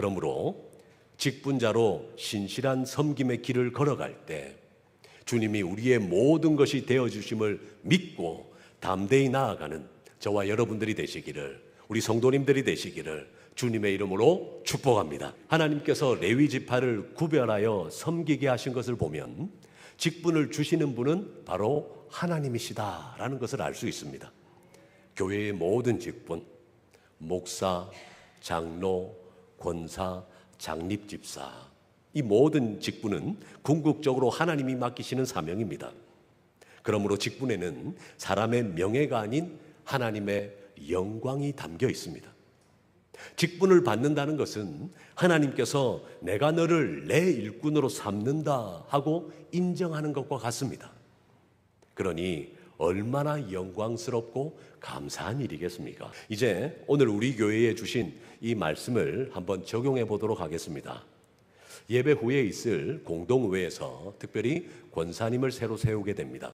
그러므로 직분자로 신실한 섬김의 길을 걸어갈 때 주님이 우리의 모든 것이 되어 주심을 믿고 담대히 나아가는 저와 여러분들이 되시기를 우리 성도님들이 되시기를 주님의 이름으로 축복합니다. 하나님께서 레위 지파를 구별하여 섬기게 하신 것을 보면 직분을 주시는 분은 바로 하나님이시다라는 것을 알 수 있습니다. 교회의 모든 직분, 목사, 장로, 권사, 장립집사, 이 모든 직분은 궁극적으로 하나님이 맡기시는 사명입니다. 그러므로 직분에는 사람의 명예가 아닌 하나님의 영광이 담겨 있습니다. 직분을 받는다는 것은 하나님께서 내가 너를 내 일꾼으로 삼는다 하고 인정하는 것과 같습니다. 그러니 얼마나 영광스럽고 감사한 일이겠습니까? 이제 오늘 우리 교회에 주신 이 말씀을 한번 적용해 보도록 하겠습니다. 예배 후에 있을 공동회에서 특별히 권사님을 새로 세우게 됩니다.